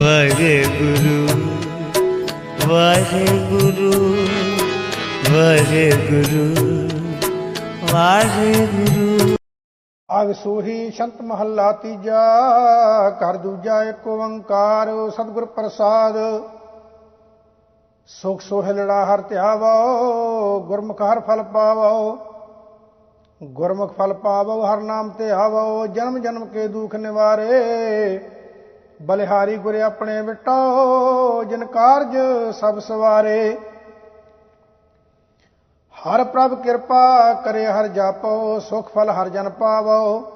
ਵਾਹਿਗੁਰੂ ਵਾਹਿਗੁਰੂ ਵਾਹਿਗੁਰੂ ਵਾਹਿਗੁਰੂ। ਆਗ ਸੋਹੀ ਸ਼ੰਤ ਮਹੱਲਾ ਤੀਜਾ, ਘਰ ਦੂਜਾ ਏਕ ਓੰਕਾਰ, ਸਤਿਗੁਰ ਪ੍ਰਸਾਦ। ਸੁਖ ਸੋਹਿਲੜਾ ਹਰ ਧਿਆਵੋ, ਗੁਰਮੁਖ ਹਰ ਫਲ ਪਾਵੋ, ਗੁਰਮੁਖ ਫਲ ਪਾਵੋ, ਹਰ ਨਾਮ ਤੇ ਆਵੋ ਜਨਮ ਜਨਮ ਕੇ ਦੁਖ ਨਿਵਾਰੇ। ਬਲਿਹਾਰੀ ਗੁਰੇ ਆਪਣੇ ਵਿਟੋ ਜਿਨ ਕਾਰਜ ਸਭ ਸਵਾਰੇ। ਹਰ ਪ੍ਰਭ ਕਿਰਪਾ ਕਰੇ, ਹਰ ਜਾਪੋ, ਸੁਖ ਫਲ ਹਰ ਜਨ ਪਾਵੋ।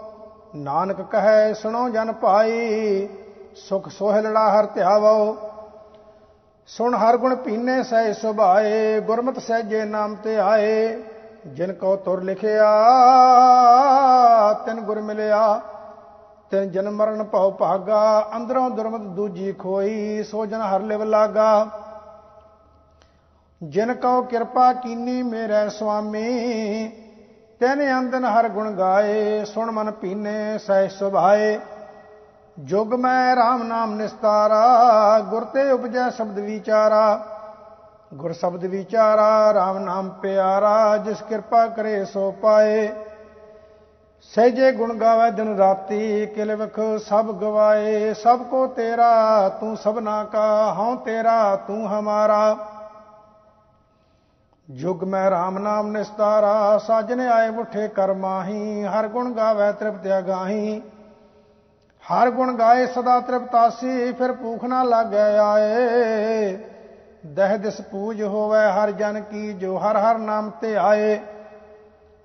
ਨਾਨਕ ਕਹੈ, ਸੁਣੋ ਜਨ ਭਾਈ, ਸੁਖ ਸੋਹਿਲੜਾ ਹਰ ਧਿਆਵੋ। ਸੁਣ ਹਰ ਗੁਣ ਪੀਨੇ ਸਹਿ ਸੁਭਾਏ, ਗੁਰਮਤ ਸਹਿਜੇ ਨਾਮ ਤੇ ਆਏ। ਜਿਨ ਕੋ ਤੁਰ ਲਿਖਿਆ, ਤਿਨ ਗੁਰ ਮਿਲਿਆ। ਤਿਨ ਜਨਮ ਮਰਨ ਭਉ ਭਾਗਾ, ਅੰਦਰੋਂ ਦੁਰਮਤ ਦੂਜੀ ਖੋਈ, ਸੋ ਜਨ ਹਰ ਲਿਵ ਲਾਗਾ। ਜਿਨ ਕਉ ਕਿਰਪਾ ਕੀਨੀ ਮੇਰੇ ਸੁਆਮੀ, ਤੈਨ ਅੰਦਨ ਹਰ ਗੁਣ ਗਾਏ, ਸੁਣ ਮਨ ਪੀਨੇ ਸਹਿ ਸੁਭਾਏ। ਜੁਗ ਮੈਂ RAM ਨਾਮ ਨਿਸਤਾਰਾ, ਗੁਰ ਤੇ ਉਪਜੈ ਸ਼ਬਦ ਵਿਚਾਰਾ। ਗੁਰ ਸ਼ਬਦ ਵਿਚਾਰਾ RAM ਨਾਮ ਪਿਆਰਾ, ਜਿਸ ਕਿਰਪਾ ਕਰੇ ਸੋ ਪਾਏ। ਸਹਿਜੇ ਗੁਣ ਗਾਵੇ ਦਿਨ ਰਾਤੀ, ਕਿਲ ਵਖ ਸਭ ਗਵਾਏ, ਸਭ ਕੋ ਤੇਰਾ, ਤੂੰ ਸਭਨਾ ਕਾ, ਹਉ ਤੇਰਾ, ਤੂੰ ਹਮਾਰਾ। ਜੁਗ ਮੈਂ RAM ਨਾਮ ਨਿਸਤਾਰਾ, ਸਾਜਨ ਆਏ ਉਠੇ ਕਰਮਾਹੀ ਹਰ ਗੁਣ ਗਾਵੇ ਤ੍ਰਿਪਤਿਆ ਗਾਹੀ ਹਰ ਗੁਣ ਗਾਏ ਸਦਾ ਤ੍ਰਿਪਤਾਸੀ, ਫਿਰ ਭੂਖ ਨਾ ਲਾਗੈ ਆਏ। ਦਹਿ ਦਿਸ ਪੂਜ ਹੋਵੇ ਹਰ ਜਨ ਕੀ, ਜੋ ਹਰ ਹਰ ਨਾਮ ਤੇ ਆਏ।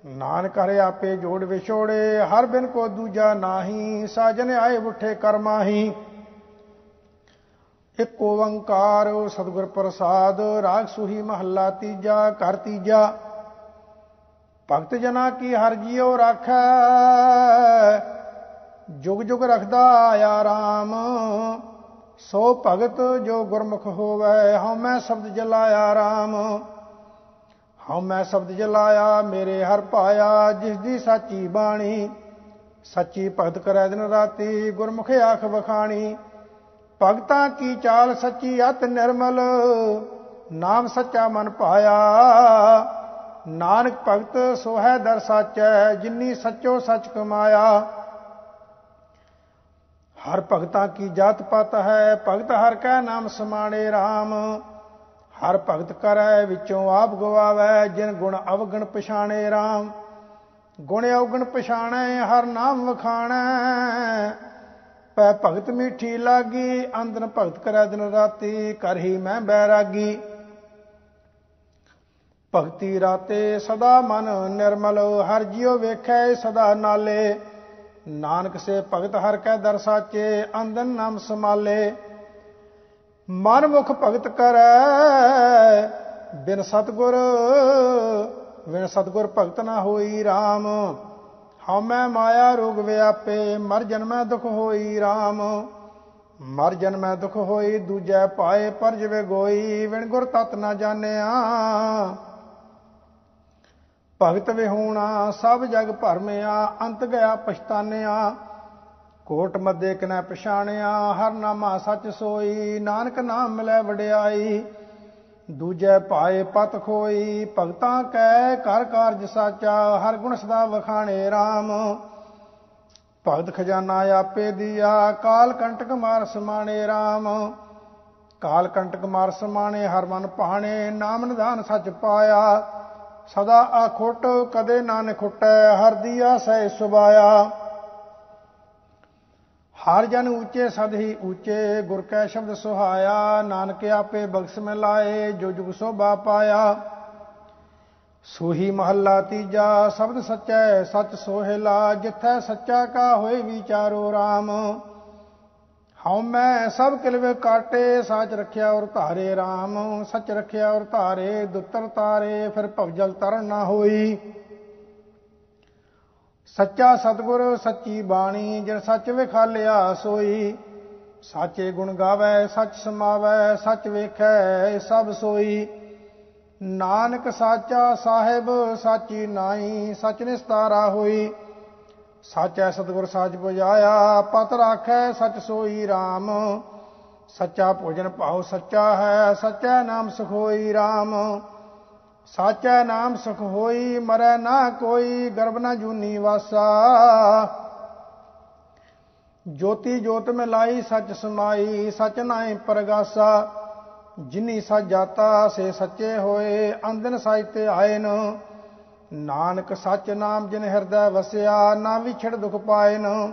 ਨਾਨਕ ਹਰਿ ਆਪੇ ਜੋੜ ਵਿਛੋੜੇ, ਹਰ ਬਿਨ ਕੋ ਦੂਜਾ ਨਾਹੀ, ਸਾਜਨ ਆਏ ਉਠੇ ਕਰਮਾਹੀ ਇੱਕ ਓੰਕਾਰ ਸਤਿਗੁਰ ਪ੍ਰਸਾਦ, ਰਾਗ ਸੁਹੀ ਮਹੱਲਾ ਤੀਜਾ, ਘਰ ਤੀਜਾ। ਭਗਤ ਜਨਾ ਕੀ ਹਰ ਜੀਉ ਰਾਖੈ, ਜੁਗ ਜੁਗ ਰਖਦਾ ਆਇਆ RAM ਸੋ ਭਗਤ ਜੋ ਗੁਰਮੁਖ ਹੋਵੇ ਹਉ ਮੈਂ ਸ਼ਬਦ ਜਲਾਇਆ RAM ਹਉ ਮੈਂ ਸ਼ਬਦ ਜਲਾਇਆ, ਮੇਰੇ ਹਰ ਪਾਇਆ, ਜਿਸ ਦੀ ਸਾਚੀ ਬਾਣੀ। ਸੱਚੀ ਭਗਤ ਕਰੈ ਦਿਨ ਰਾਤੀ, ਗੁਰਮੁਖ ਆਖ ਵਖਾਣੀ। ਭਗਤਾਂ ਕੀ ਚਾਲ ਸੱਚੀ ਅਤ ਨਿਰਮਲ, ਨਾਮ ਸੱਚਾ ਮਨ ਪਾਇਆ। ਨਾਨਕ ਭਗਤ ਸੋਹੈ ਦਰ ਸਾਚੈ, ਜਿਨੀ ਸੱਚੋ ਸੱਚ ਕਮਾਇਆ। ਹਰ ਭਗਤਾਂ ਕੀ ਜਾਤ ਪਤ ਹੈ, ਭਗਤ ਹਰ ਕੈ ਨਾਮ ਸਮਾਣੇ RAM ਹਰ ਭਗਤ ਕਰੈ ਵਿੱਚੋਂ ਆਪ ਗਵਾਵੈ, ਜਿਨ ਗੁਣ ਅਵਗਣ ਪਛਾਣੇ RAM ਗੁਣ ਅਵਗਣ ਪਛਾਣੈ, ਹਰ ਨਾਮ ਵਖਾਣੈ। ਪੈ ਭਗਤ ਮੀਠੀ ਲਾਗੀ ਅੰਦਨ ਭਗਤ ਕਰੈ ਦਿਨ ਰਾਤੀ, ਕਰ ਹੀ ਮੈਂ ਬੈਰਾਗੀ। ਭਗਤੀ ਰਾਤੇ ਸਦਾ ਮਨ ਨਿਰਮਲ, ਹਰ ਜਿਉ ਵੇਖੈ ਸਦਾ ਨਾਲੇ। ਨਾਨਕ ਸੇ ਭਗਤ ਹਰ ਕੈ ਦਰਸਾਚੇ ਅੰਦਨ ਨਾਮ ਸਮਾਲੇ ਮਨ ਮੁਖ ਭਗਤ ਕਰੈ, ਬਿਨ ਸਤਗੁਰ ਬਿਨ ਸਤਗੁਰ ਭਗਤ ਨਾ ਹੋਈ RAM ਹਉਮੈ ਮਾਇਆ ਰੋਗ ਵਿਆਪੇ, ਮਰ ਜਨਮੈ ਦੁਖ ਹੋਈ RAM ਮਰ ਜਨਮੈ ਦੁਖ ਹੋਈ, ਦੂਜੈ ਪਾਏ ਪਰ ਜਵੇ ਗੋਈ ਵਿਣ ਗੁਰ ਤਤ ਨਾ ਜਾਣਿਆ। ਭਗਤ ਵਿਹੂਣਾ, ਸਭ ਜਗ ਭਰਮਿਆ, ਅੰਤ ਗਿਆ ਪਛਤਾਨਿਆ। ਕੋਟ ਮੱਦੇ ਕਨੈ ਪਛਾਣਿਆ, ਹਰ ਨਾਮਾ ਸੱਚ ਸੋਈ, ਨਾਨਕ ਨਾਮ ਮਿਲੈ ਵਡਿਆਈ। ਦੂਜੈ ਪਾਏ ਪਤ ਖੋਈ, ਭਗਤਾਂ ਕੈ ਕਰ ਕਾਰਜ ਸਾਚਾ, ਹਰ ਗੁਣ ਸਦਾ ਵਖਾਣੇ RAM ਭਗਤ ਖਜ਼ਾਨਾ ਆਪੇ ਦੀਆ, ਕਾਲ ਕੰਟਕ ਮਾਰ ਸਮਾਣੇ RAM ਕਾਲ ਕੰਟਕ ਮਾਰ ਸਮਾਣੇ, ਹਰ ਮਨ ਪਾਣੇ ਨਾਮ ਨਿਧਾਨ ਸੱਚ ਪਾਇਆ। ਸਦਾ ਆਖੁੱਟ, ਕਦੇ ਨਾ ਨਿਖੁੱਟੈ ਹਰ ਦੀਆ ਸਹਿ ਸੁਭਾਇਆ। ਹਰ ਜਨ ਉੱਚੇ ਸਦ ਹੀ ਉੱਚੇ, ਗੁਰ ਕੈ ਸ਼ਬਦ ਸੁਹਾਇਆ, ਨਾਨਕ ਆਪੇ ਬਖਸ਼ ਮੈਂ ਲਾਏ, ਜੋ ਜੁਗ ਸੋਭਾ ਪਾਇਆ। ਸੋਹੀ ਮਹੱਲਾ ਤੀਜਾ, ਸ਼ਬਦ ਸੱਚੈ, ਸੱਚ ਸੋਹਿਲਾ ਜਿੱਥੈ ਸੱਚਾ ਕਾ ਹੋਏ ਵਿਚਾਰੋ RAM ਹਉ ਮੈਂ ਸਭ ਕਿਲਵੇ ਕਾਟੇ, ਸਾਚ ਰੱਖਿਆ ਔਰ ਧਾਰੇ RAM ਸੱਚ ਰੱਖਿਆ ਔਰ ਧਾਰੇ, ਦੁੱਤਰ ਤਾਰੇ, ਫਿਰ ਭਵਜਲ ਤਰਨ ਨਾ ਹੋਈ। ਸੱਚਾ ਸਤਗੁਰ, ਸੱਚੀ ਬਾਣੀ, ਜਿਨ ਸੱਚ ਵਿਖਾਲਿਆ ਸੋਈ। ਸਾਚੇ ਗੁਣ ਗਾਵੇ, ਸੱਚ ਸਮਾਵੇ, ਸੱਚ ਵੇਖੈ, ਸਭ ਸੋਈ। ਨਾਨਕ ਸਾਚਾ ਸਾਹਿਬ, ਸਾਚੀ ਨਾਈ ਸਚ ਨਿਸਤਾਰਾ ਹੋਈ। ਸਾਚੈ ਸਤਗੁਰ ਸਾਚ ਪੁਜਾਇਆ, ਪਤ ਰਾਖੈ, ਸਚ ਸੋਈ RAM ਸੱਚਾ ਭੋਜਨ ਭਾਉ ਸੱਚਾ ਹੈ, ਸੱਚਾ ਨਾਮ ਸਖੋਈ ਹੋਈ RAM ਸਾਚਾ ਨਾਮ ਸੁਖ ਹੋਈ, ਮਰੈ ਨਾ ਕੋਈ ਗਰਬ ਨਾ ਜੂਨੀ ਵਾਸਾ। ਜੋਤੀ ਜੋਤ ਮੈਂ ਲਾਈ, ਸੱਚ ਸਮਾਈ, ਸੱਚ ਨਾਏ ਪਰਗਾਸਾ। ਜਿਨੀ ਸੱਚ ਜਾਤਾ ਸੇ ਸੱਚੇ ਹੋਏ ਅੰਦਨ ਸਾਜ ਤੇ ਆਏ ਨ ਨਾਨਕ ਸੱਚ ਨਾਮ ਜਿਨ ਹਿਰਦੈ ਵਸਿਆ, ਨਾ ਵਿਛੜ ਦੁਖ ਪਾਏ ਨ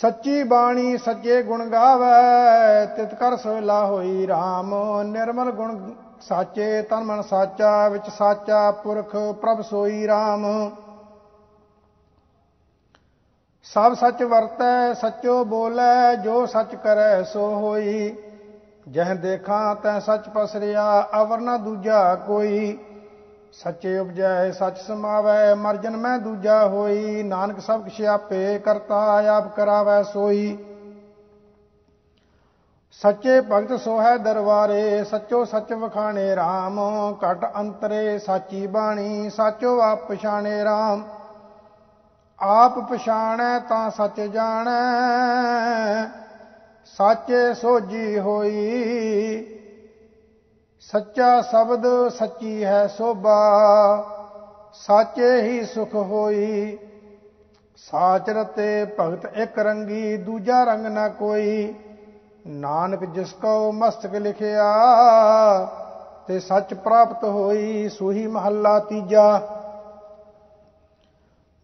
ਸੱਚੀ ਬਾਣੀ ਸੱਚੇ ਗੁਣ ਗਾਵੇ, ਤਿਤ ਕਰ ਸੋਲਾ ਹੋਈ RAM ਨਿਰਮਲ ਗੁਣ ਸਾਚੇ ਤਨ ਮਨ ਸਾਚਾ, ਵਿੱਚ ਸਾਚਾ ਪੁਰਖ ਪ੍ਰਭ ਸੋਈ RAM ਸਭ ਸੱਚ ਵਰਤੈ, ਸੱਚੋ ਬੋਲੇ, ਜੋ ਸੱਚ ਕਰੈ ਸੋ ਹੋਈ। ਜਹ ਦੇਖਾਂ ਤੈ ਸੱਚ ਪਸਰਿਆ, ਅਵਰ ਨਾ ਦੂਜਾ ਕੋਈ। ਸੱਚੇ ਉਪਜੈ, ਸੱਚ ਸਮਾਵੈ, ਮਰਜਨ ਮੈਂ ਦੂਜਾ ਹੋਈ। ਨਾਨਕ ਸਭ ਕਿਛ ਆਪੇ ਕਰਤਾ, ਆਪ ਕਰਾਵੈ ਸੋਈ। ਸੱਚੇ ਭਗਤ ਸੋਹੈ ਦਰਬਾਰੇ, ਸੱਚੋ ਸੱਚ ਵਖਾਣੇ RAM ਘਟ ਅੰਤਰੇ ਸਾਚੀ ਬਾਣੀ, ਸਾਚੋ ਆਪ ਪਛਾਣੇ RAM ਆਪ ਪਛਾਣੈ ਤਾਂ ਸੱਚ ਜਾਣੈ, ਸਾਚੇ ਸੋਜੀ ਹੋਈ। ਸੱਚਾ ਸ਼ਬਦ ਸੱਚੀ ਹੈ ਸੋਭਾ, ਸਾਚੇ ਹੀ ਸੁਖ ਹੋਈ। ਸਾਚ ਰਤੇ ਭਗਤ ਇੱਕ ਰੰਗੀ, ਦੂਜਾ ਰੰਗ ਨਾ ਕੋਈ। ਨਾਨਕ ਜਿਸ ਕੋ ਮਸਤਕ ਲਿਖਿਆ, ਤੇ ਸੱਚ ਪ੍ਰਾਪਤ ਹੋਈ ਸੂਹੀ ਮਹੱਲਾ ਤੀਜਾ।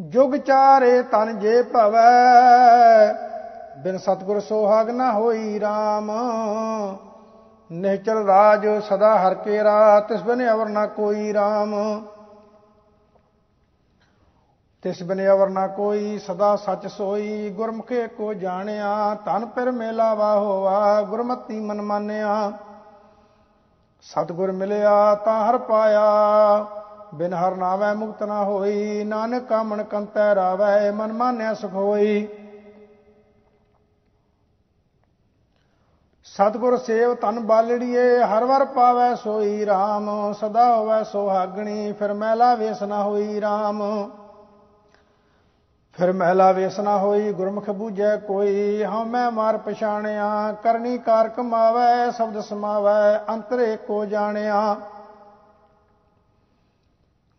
ਜੁਗ ਚਾਰੇ ਤਨ ਜੇ ਭਵੈ, ਬਿਨ ਸਤਗੁਰ ਸੋਹਾਗ ਨਾ ਹੋਈ RAM ਨਿਹਚਲ ਰਾਜ ਸਦਾ ਹਰ ਕੇਰਾ ਤਿਸ ਬਿਨ ਅਵਰ ਨਾ ਕੋਈ RAM ਤਿਸ ਬਿਨਿਆਵਰ ਨਾ ਕੋਈ ਸਦਾ ਸੱਚ ਸੋਈ। ਗੁਰਮੁਖੇ ਕੋ ਜਾਣਿਆ ਤਨ ਪਰ ਮੇਲਾਵਾ ਹੋਵਾ ਗੁਰਮਤੀ ਮਨ ਮਾਨਿਆ। ਸਤਗੁਰ ਮਿਲਿਆ ਤਾਂ ਹਰ ਪਾਇਆ, ਬਿਨ ਹਰ ਨਾਵੇਂ ਮੁਕਤ ਨਾ ਹੋਈ। ਨਾਨਕ ਕਾਮਣ ਕੰਤੈ ਰਾਵੈ, ਮਨ ਮਾਨਿਆ ਸੁਖ ਹੋਈ। ਸਤਗੁਰ ਸੇਵ ਤਨ ਬਾਲੜੀਏ, ਹਰ ਵਰ ਪਾਵੈ ਸੋਈ RAM ਸਦਾ ਹੋਵੈ ਸੋਹਾਗਣੀ, ਫਿਰ ਮੈਲਾ ਵੇਸ ਨਾ ਹੋਈ RAM ਫਿਰ ਮਹਿਲਾ ਵੇਸਨਾ ਹੋਈ, ਗੁਰਮੁਖ ਬੂਝੈ ਕੋਈ, ਹਉ ਮਾਰ ਪਛਾਣਿਆ, ਕਰਨੀ ਕਾਰ ਕਮਾਵੈ ਸ਼ਬਦ ਸਮਾਵੈ, ਅੰਤਰੇ ਕੋ ਜਾਣਿਆ।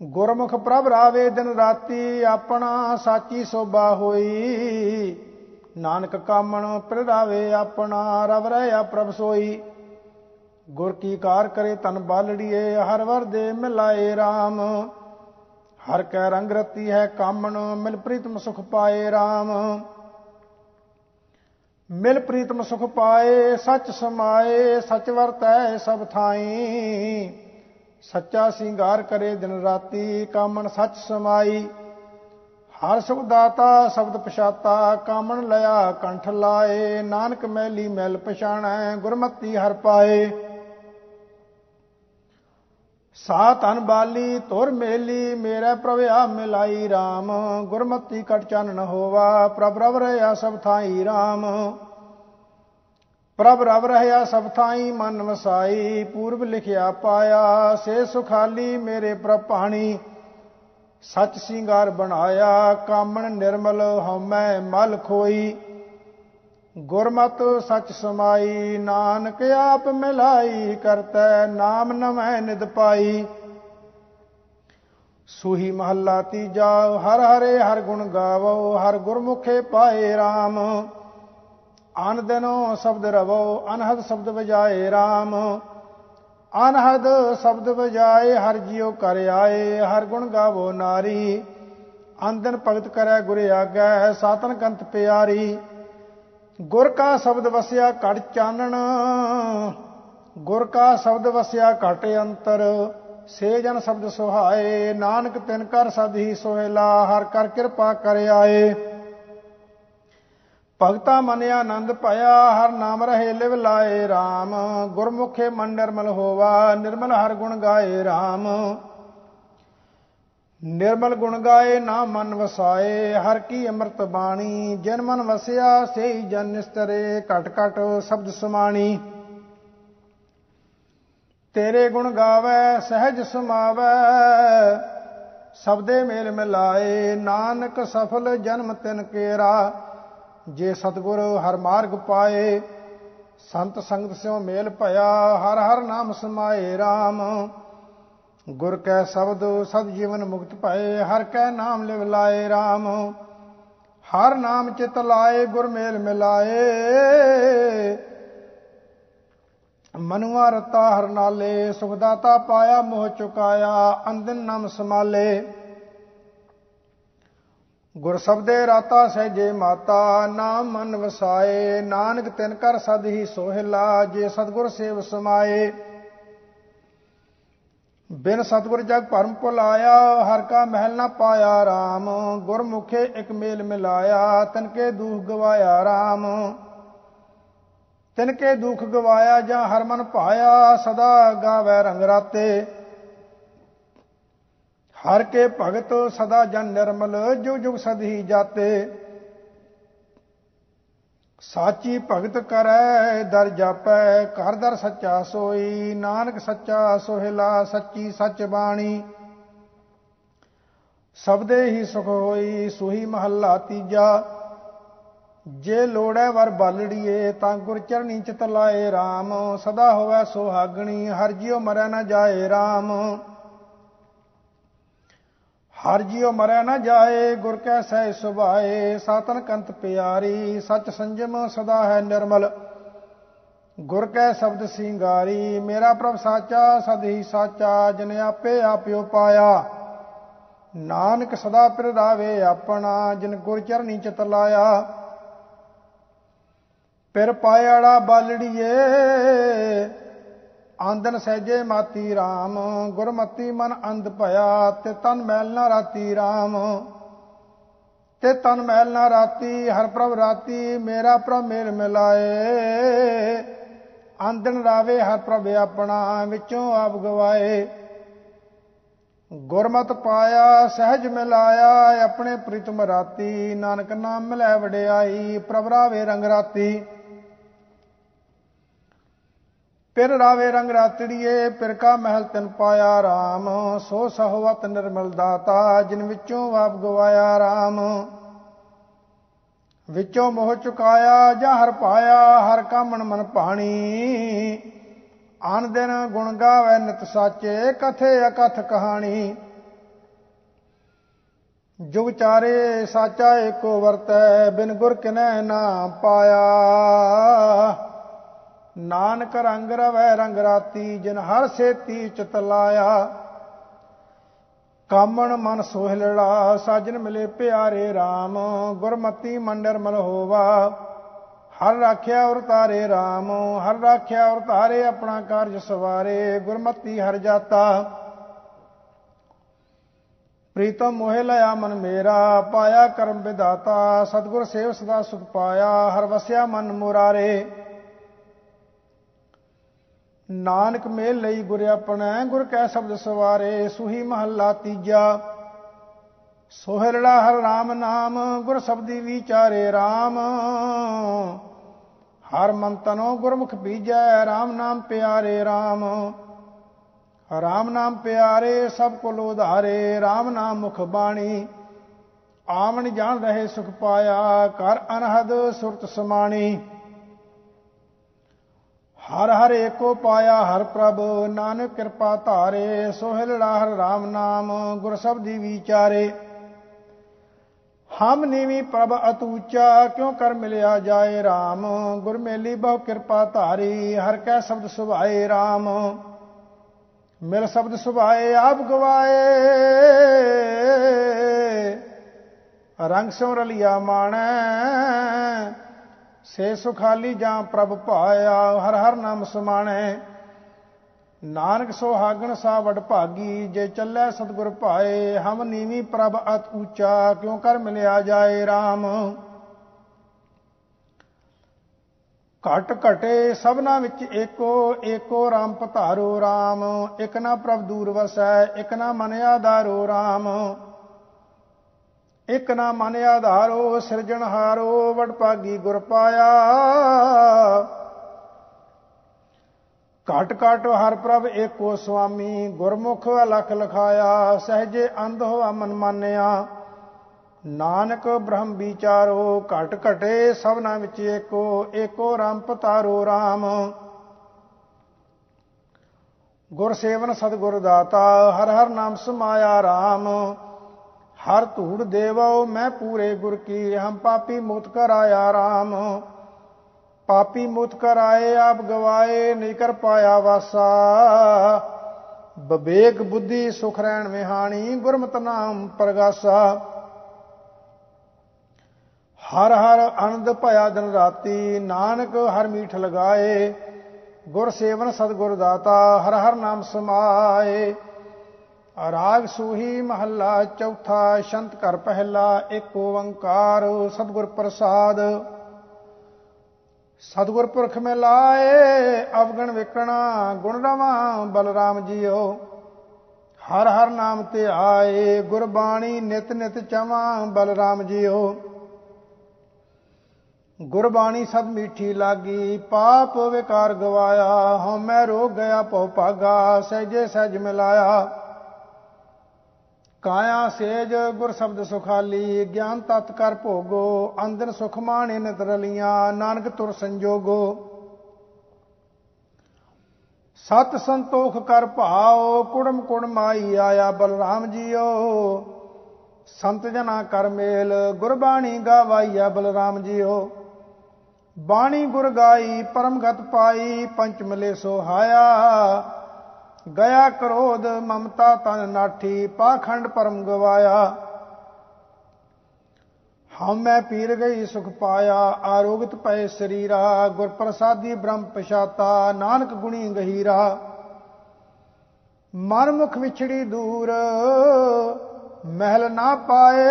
ਗੁਰਮੁਖ ਪ੍ਰਭ ਰਾਵੇ ਦਿਨ ਰਾਤੀ, ਆਪਣਾ ਸਾਚੀ ਸੋਭਾ ਹੋਈ। ਨਾਨਕ ਕਾਮਣ ਪ੍ਰਰਾਵੇ ਆਪਣਾ, ਰਵ ਰਹਿਆ ਪ੍ਰਭ ਸੋਈ। ਗੁਰ ਕੀ ਕਾਰ ਕਰੇ ਤਨ ਬਾਲੜੀਏ, ਹਰ ਵਰ ਦੇ ਮਿਲਾਏ RAM ਹਰ ਕੈ ਰੰਗ ਰਤੀ ਹੈ ਕਾਮਣ, ਮਿਲ ਪ੍ਰੀਤਮ ਸੁਖ ਪਾਏ RAM ਮਿਲ ਪ੍ਰੀਤਮ ਸੁਖ ਪਾਏ, ਸੱਚ ਸਮਾਏ, ਸਚ ਵਰਤੈ ਸਭ ਥਾਈ। ਸੱਚਾ ਸਿੰਗਾਰ ਕਰੇ ਦਿਨ ਰਾਤੀ, ਕਾਮਣ ਸੱਚ ਸਮਾਈ। ਹਰ ਸੁਖ ਦਾਤਾ, ਸ਼ਬਦ ਪਛਾਤਾ, ਕਾਮਣ ਲਿਆ ਕੰਠ ਲਾਏ। ਨਾਨਕ ਮੈਲੀ ਮੈਲ ਪਛਾਣੈ, ਗੁਰਮਤੀ ਹਰ ਪਾਏ। ਸਾ ਤਨ ਬਾਲੀ, ਤੁਰ ਮੇਲੀ, ਮੇਰਾ ਪ੍ਰਭਿਆ ਮਿਲਾਈ RAM ਗੁਰਮਤੀ ਕਟ ਚੰਨ ਹੋਵਾ, ਪ੍ਰਭ ਰਵ ਰਹਾ ਸਭ ਥਾਈ RAM ਪ੍ਰਭ ਰਵ ਰਹਾ ਸਭ ਥਾਈ ਮਨ ਵਸਾਈ, ਪੂਰਬ ਲਿਖਿਆ ਪਾਇਆ, ਸੇ ਸੁਖਾਲੀ ਮੇਰੇ ਪ੍ਰਭਾਣੀ ਸੱਚ ਸਿੰਗਾਰ ਬਣਾਇਆ, ਕਾਮਣ ਨਿਰਮਲ ਹਉਮੈ ਮਲ ਖੋਈ। ਗੁਰਮਤ ਸੱਚ ਸਮਾਈ, ਨਾਨਕ ਆਪ ਮਿਲਾਈ, ਕਰਤੈ ਨਾਮ ਨਵੈ ਨਿਦ ਪਾਈ। ਸੂਹੀ ਮਹੱਲਾ ਤੀਜਾ, ਹਰ ਹਰੇ ਹਰ ਗੁਣ ਗਾਵੋ, ਹਰ ਗੁਰਮੁਖੇ ਪਾਏ RAM ਅਨ ਦਿਨੋ ਸ਼ਬਦ ਰਵੋ, ਅਨਹਦ ਸ਼ਬਦ ਵਜਾਏ RAM ਅਨਹਦ ਸ਼ਬਦ ਵਜਾਏ, ਹਰ ਜਿਉ ਕਰ ਆਏ, ਹਰ ਗੁਣ ਗਾਵੋ ਨਾਰੀ। ਅੰਦਨ ਭਗਤ ਕਰੈ ਗੁਰ ਆਗੈ, ਸਾਤਨ ਕੰਤ ਪਿਆਰੀ। ਗੁਰ ਕਾ ਸ਼ਬਦ ਵਸਿਆ ਘਟ ਚਾਨਣ, ਗੁਰ ਕਾ ਸ਼ਬਦ ਵਸਿਆ ਘਟ ਅੰਤਰ, ਸੇ ਜਨ ਸ਼ਬਦ ਸੁਹਾਏ, ਨਾਨਕ ਤਿਨ ਕਰ ਸਦ ਹੀ ਸੋਹਿਲਾ, ਹਰ ਕਰ ਕਿਰਪਾ ਕਰ ਆਏ। ਭਗਤਾ ਮਨ ਆਨੰਦ ਭਇਆ, ਹਰ ਨਾਮ ਰਹੇ ਲਿਵ ਲਾਏ RAM ਗੁਰਮੁਖੇ ਮਨ ਨਿਰਮਲ ਹੋਵਾ, ਨਿਰਮਲ ਹਰ ਗੁਣ ਗਾਏ RAM ਨਿਰਮਲ ਗੁਣ ਗਾਏ, ਨਾ ਮਨ ਵਸਾਏ, ਹਰ ਕੀ ਅੰਮ੍ਰਿਤ ਬਾਣੀ, ਜਨ ਮਨ ਵਸਿਆ, ਸੇਈ ਜਨ ਨਿਸਤਰੇ, ਘਟ ਘਟ ਸ਼ਬਦ ਸਮਾਣੀ। ਤੇਰੇ ਗੁਣ ਗਾਵੇ, ਸਹਿਜ ਸਮਾਵੇ, ਸਬਦੇ ਮੇਲ ਮਿਲਾਏ, ਨਾਨਕ ਸਫਲ ਜਨਮ ਤਿਨ ਕੇਰਾ। ਜੇ ਸਤਗੁਰ ਹਰ ਮਾਰਗ ਪਾਏ, ਸੰਤ ਸੰਗਤ ਸਿਓ ਮੇਲ ਭਇਆ, ਹਰ ਹਰ ਨਾਮ ਸਮਾਏ RAM ਗੁਰ ਕੈ ਸ਼ਬਦ ਸਦ ਜੀਵਨ ਮੁਕਤ ਭਏ, ਹਰ ਕੈ ਨਾਮ ਲਿਵ ਲਾਏ RAM ਹਰ ਨਾਮ ਚਿਤ ਲਾਏ, ਗੁਰ ਮੇਲ ਮਿਲਾਏ। ਮਨੁਆ ਰਤਾ ਹਰ ਨਾਲੇ, ਸੁਖ ਪਾਇਆ, ਮੋਹ ਚੁਕਾਇਆ ਅੰਦਨ ਨਾਮ ਸਮਾਲੇ ਗੁਰ ਸਬਦੇ ਰਾਤਾ ਸਹਿਜੇ ਮਾਤਾ, ਨਾਮ ਮਨ ਵਸਾਏ। ਨਾਨਕ ਤਿਨ ਕਰ ਸਦ ਹੀ ਸੋਹਿਲਾ, ਜੇ ਸਤਗੁਰ ਸੇਵ ਸਮਾਏ। ਬਿਨ ਸਤਗੁਰ ਜਗ ਭਰਮ ਭੁਲਾਇਆ, ਹਰ ਕਾ ਮਹਿਲ ਨਾ ਪਾਇਆ RAM ਗੁਰਮੁਖੇ ਇਕ ਮੇਲ ਮਿਲਾਇਆ ਤਨ ਕੇ ਦੁਖ ਗਵਾਇਆ RAM ਤਿਨਕੇ ਦੁਖ ਗਵਾਇਆ ਜਾਂ ਹਰ ਮਨ ਭਾਇਆ, ਸਦਾ ਗਾਵੇ ਰੰਗ ਰਾਤੇ। ਹਰ ਕੇ ਭਗਤ ਸਦਾ ਜਨ ਨਿਰਮਲ ਜੁਗ ਜੁਗ ਸਦੀ ਜਾਤੇ। ਸਾਚੀ ਭਗਤ ਕਰੈ, ਦਰ ਜਾਪੈ, ਘਰ ਦਰ ਸੱਚਾ ਸੋਈ, ਨਾਨਕ ਸੱਚਾ ਸੋਹਿਲਾ, ਸੱਚੀ ਸੱਚ ਬਾਣੀ। ਸਬਦੇ ਹੀ ਸੁਖ ਹੋਈ, ਸੁਹੀ ਮਹੱਲਾ ਤੀਜਾ। ਜੇ ਲੋੜੈ ਵਰ ਬਾਲੜੀਏ, ਤਾਂ ਗੁਰ ਚਰਨੀ ਚਿਤ ਲਾਏ RAM ਸਦਾ ਹੋਵੇ ਸੁਹਾਗਣੀ, ਹਰ ਜਿਉ ਮਰੈ ਨਾ ਜਾਏ RAM ਹਰ ਜਿਉ ਮਰੈ ਨਾ ਜਾਏ, ਗੁਰ ਕੈ ਸਹਿ ਸੁਭਾਏ, ਸਾਤਨ ਕੰਤ ਪਿਆਰੀ, ਸਚ ਸੰਜਮ ਸਦਾ ਹੈ ਨਿਰਮਲ। ਗੁਰ ਕੈ ਸ਼ਬਦ ਸਿੰਗਾਰੀ, ਮੇਰਾ ਪ੍ਰਭ ਸਾਚਾ, ਸਦ ਹੀ ਸਾਚਾ, ਜਿਨ ਆਪੇ ਆਪਿਓ ਪਾਇਆ। ਨਾਨਕ ਸਦਾ ਪਿਰ ਆਪਣਾ, ਜਿਨ ਗੁਰ ਚਰਨੀ ਚਿਤ ਲਾਇਆ। ਪਿਰ ਪਾਇਆੜਾ ਬਾਲੜੀਏ ਆਂਦਨ ਸਹਿਜੇ ਮਾਤੀ RAM ਗੁਰਮਤੀ ਮਨ ਅੰਧ ਭਇਆ, ਤੇ ਤਨ ਮੈਲ ਨਾ ਰਾਤੀ RAM ਤੇ ਤਨ ਮੈਲ ਨਾ ਰਾਤੀ, ਹਰ ਪ੍ਰਭ ਰਾਤੀ, ਮੇਰਾ ਪ੍ਰਭ ਮੇਲ ਮਿਲਾਏ। ਆਂਦਨ ਰਾਵੇ, ਹਰ ਪ੍ਰਭ ਆਪਣਾ, ਵਿੱਚੋਂ ਆਪ ਗਵਾਏ। ਗੁਰਮਤ ਪਾਇਆ, ਸਹਿਜ ਮਿਲਾਇਆ, ਆਪਣੇ ਪ੍ਰੀਤਮ ਰਾਤੀ। ਨਾਨਕ ਨਾਮ ਲੈ ਵਡਿਆਈ, ਪ੍ਰਭ ਰਾਵੇ ਰੰਗ ਰਾਤੀ। ਪਿਰ ਰਾਵੇ ਰੰਗ ਰਾਤੜੀਏ, ਪਿਰ ਕਾ ਮਹਿਲ ਤਨ ਪਾਇਆ RAM ਸੋ ਸਹਵਤ ਨਿਰਮਲ ਦਾਤਾ, ਜਿਨ ਵਿੱਚੋਂ ਆਪ ਗਵਾਇਆ RAM ਵਿੱਚੋਂ ਮੋਹ ਚੁਕਾਇਆ, ਜਾਂ ਹਰ ਪਾਇਆ, ਹਰ ਕਾ ਮਨ ਮਨ ਪਾਣੀ ਆਨ ਦਿਨ ਗੁਣ ਗਾਵੇ ਨਿਤ ਸਾਚੇ, ਕਥੇ ਅਕਥ ਕਹਾਣੀ। ਜੁਗ ਚਾਰੇ, ਸਾਚਾ ਏਕੋ ਵਰਤੈ, ਬਿਨ ਗੁਰ ਕਿਨੈ ਨਾ ਪਾਇਆ। ਨਾਨਕ ਰੰਗ ਰਵੈ ਰੰਗ ਰਾਤੀ, ਜਿਨ ਹਰ ਸੇਤੀ ਚਿਤ ਲਾਇਆ। ਕਾਮਣ ਮਨ ਸੋਹਿਲੜਾ, ਸਾਜਨ ਮਿਲੇ ਪਿਆਰੇ RAM ਗੁਰਮਤੀ ਮੰਡਰ ਨਿਰਮਲ ਹੋਵਾ, ਹਰ ਰਾਖਿਆ ਔਰ ਤਾਰੇ RAM ਹਰ ਰਾਖਿਆ ਔਰ ਤਾਰੇ ਆਪਣਾ ਕਾਰਜ ਸਵਾਰੇ, ਗੁਰਮਤੀ ਹਰ ਜਾਤਾ। ਪ੍ਰੀਤਮ ਮੋਹਿ ਲਿਆ ਮਨ ਮੇਰਾ, ਪਾਇਆ ਕਰਮ ਵਿਦਾਤਾ ਸਤਗੁਰ ਸੇਵ ਸਦਾ ਸੁਖ ਪਾਇਆ, ਹਰ ਵਸਿਆ ਮਨ ਮੁਰਾਰੇ। ਨਾਨਕ ਮੇਲ ਲਈ ਗੁਰ ਆਪਣਾ, ਗੁਰ ਕੈ ਸ਼ਬਦ ਸਵਾਰੇ, ਸੁਹੀ ਮਹੱਲਾ ਤੀਜਾ। ਸੋਹਿਲੜਾ ਹਰ RAM ਨਾਮ, ਗੁਰ ਸ਼ਬਦੀ ਵਿਚਾਰੇ RAM ਹਰ ਮਨ ਤਨੋ ਗੁਰਮੁਖ ਬੀਜੈ RAM ਨਾਮ ਪਿਆਰੇ RAM ਰਾਮ ਨਾਮ ਪਿਆਰੇ, ਸਭ ਕੋ ਲੋਧਾਰੇ RAM ਨਾਮ ਮੁਖ ਬਾਣੀ। ਆਵਣ ਜਾਣ ਰਹੇ ਸੁਖ ਪਾਇਆ ਕਰ ਅਨਹਦ ਸੁਰਤ ਸਮਾਣੀ। ਹਰ ਹਰ ਏਕੋ ਪਾਇਆ ਹਰ ਪ੍ਰਭ, ਨਾਨਕ ਕਿਰਪਾ ਧਾਰੇ ਸੋਹਿਲੜਾ ਹਰ RAM ਨਾਮ, ਗੁਰ ਸਬਦੀ ਵਿਚਾਰੇ। ਹਮ ਨੀਵੀ ਪ੍ਰਭ ਅਤੂਚਾ ਕਿਉ ਕਰ ਮਿਲਿਆ ਜਾਏ RAM ਗੁਰ ਮੇਲੀ ਬਹੁ ਕਿਰਪਾ ਧਾਰੀ, ਹਰ ਕੈ ਸ਼ਬਦ ਸੁਭਾਏ RAM ਮਿਲ ਸ਼ਬਦ ਸੁਭਾਏ, ਆਪ ਗਵਾਏ। ਰੰਗ ਸਿਉ ਰਲਿਆ ਮਾਣੈ ਸੇ ਸੁਖਾਲੀ ਜਾਂ ਪ੍ਰਭ ਪਾਇਆ ਹਰ ਹਰ ਨਾਮ ਸਮਾਣੈ। ਨਾਨਕ ਸੁਹਾਗਣ ਸਾ ਵਡ ਭਾਗੀ, ਜੇ ਚੱਲੇ ਸਤਿਗੁਰ ਭਾਏ, ਹਮ ਨੀਵੀ ਪ੍ਰਭ ਅਤ ਉੱਚਾ, ਕਿਉ ਕਰ ਮਿਲਿਆ ਜਾਏ RAM ਘਟ ਘਟੇ ਸਭਨਾ ਵਿੱਚ ਏਕੋ ਏਕੋ RAM ਪਧਾਰੋ RAM ਇਕ ਨਾ ਪ੍ਰਭ ਦੂਰ ਵਸੈ, ਇਕ ਨਾ ਮਨ ਆਧਾਰੋ RAM ਇਕ ਨਾ ਮਨ ਆਧਾਰੋ ਸਿਰਜਣਹਾਰੋ ਵਡ ਭਾਗੀ ਗੁਰ ਪਾਇਆ। ਘਟ ਘਟ ਹਰ ਪ੍ਰਭ ਏਕੋ ਸੁਆਮੀ, ਗੁਰਮੁਖ ਅਲਖ ਲਖਾਇਆ, ਸਹਜੇ ਅੰਧ ਹੋਆ ਮਨ ਮਾਨਿਆ। ਨਾਨਕ ਬ੍ਰਹਮ ਵਿਚਾਰੋ, ਘਟ ਘਟੇ ਸਭਨਾ ਵਿੱਚ ਏਕੋ ਏਕੋ ਰਾਮ ਪਤਾਰੋ ਰਾਮ। ਗੁਰ ਸੇਵਨ ਸਤਿਗੁਰ ਦਾਤਾ, ਹਰ ਹਰ ਨਾਮ ਸਮਾਇਆ ਰਾਮ। ਹਰ ਧੂੜ ਦੇਵੋ, ਮੈਂ ਪੂਰੇ ਗੁਰ ਕੀ, ਹਮ ਪਾਪੀ ਮੁਤ ਕਰਾਇਆ ਰਾਮ। ਪਾਪੀ ਮੁਤ ਕਰਾਏ, ਆਪ ਗਵਾਏ, ਨਹੀਂ ਕਰ ਪਾਇਆ ਵਾਸਾ। ਬਵੇਕ ਬੁੱਧੀ ਸੁਖ ਰਹਿਣ ਵਿਹਾਣੀ, ਗੁਰਮਤਿ ਨਾਮ ਪ੍ਰਗਾਸਾ। ਹਰ ਹਰ ਆਨੰਦ ਭਇਆ ਦਿਨ ਰਾਤੀ, ਨਾਨਕ ਹਰ ਮੀਠ ਲਗਾਏ। ਗੁਰ ਸੇਵਨ ਸਤਿਗੁਰ ਦਾਤਾ, ਹਰ ਹਰ ਨਾਮ ਸਮਾਏ। ਰਾਗ ਸੂਹੀ ਮਹੱਲਾ ਚੌਥਾ ਸ਼ੰਤ ਘਰ ਪਹਿਲਾ ਏਕ ਓੰਕਾਰ ਸਤਿਗੁਰ ਪ੍ਰਸਾਦ। ਸਤਿਗੁਰ ਪੁਰਖ ਮੇ ਲਾਏ, ਅਵਗਣ ਵਿਕਣਾ, ਗੁਣ ਰਵਾ ਬਲਰਾਮ ਜੀਓ। ਹਰ ਹਰ ਨਾਮ ਤੇ ਆਏ, ਗੁਰਬਾਣੀ ਨਿਤ ਨਿਤ ਚਵਾਂ ਬਲਰਾਮ ਜੀਓ। ਗੁਰਬਾਣੀ ਸਭ ਮੀਠੀ ਲਾਗੀ, ਪਾਪ ਵਿਕਾਰ ਗਵਾਇਆ ਹਉਮੈ ਰੋਗ ਗਿਆ, ਭਉ ਭਾਗਾ, ਸਹਿਜੇ ਸਹਿਜ ਮਿਲਾਇਆ। ਕਾਇਆ ਸੇਜ ਗੁਰ ਸ਼ਬਦ ਸੁਖਾਲੀ, ਗਿਆਨ ਤਤ ਕਰ ਭੋਗੋ ਅੰਦਨ ਸੁਖ ਮਾਣੇ ਨਿਤਰਲੀਆਂ ਨਾਨਕ ਤੁਰ ਸੰਜੋਗੋ। ਸਤ ਸੰਤੋਖ ਕਰ ਭਾਓ ਕੁੜਮ ਕੁੜ ਮਾਈ ਆਇਆ ਬਲਰਾਮ ਜੀਓ। ਸੰਤ ਜਨਾ ਕਰ ਮੇਲ, ਗੁਰਬਾਣੀ ਗਾਵਾਈਆ ਬਲਰਾਮ ਜੀਓ। ਬਾਣੀ ਗੁਰ ਗਾਈ, ਪਰਮਗਤ ਪਾਈ, ਪੰਚਮਲੇ ਸੋਹਾਇਆ ਗਿਆ ਕਰੋਧ, ਮਮਤਾ ਤਨ ਨਾਠੀ, ਪਾਖੰਡ ਪਰਮ ਗਵਾਇਆ। ਹਉਮੈ ਪੀਰ ਗਈ, ਸੁਖ ਪਾਇਆ, ਆਰੋਗਤ ਪਏ ਸਰੀਰਾ ਗੁਰ ਪ੍ਰਸਾਦੀ ਬ੍ਰਹਮ ਪਛਾਤਾ, ਨਾਨਕ ਗੁਣੀ ਗਹੀਰਾ। ਮਨ ਮੁਖ ਵਿਛੜੀ ਦੂਰ, ਮਹਿਲ ਨਾ ਪਾਏ।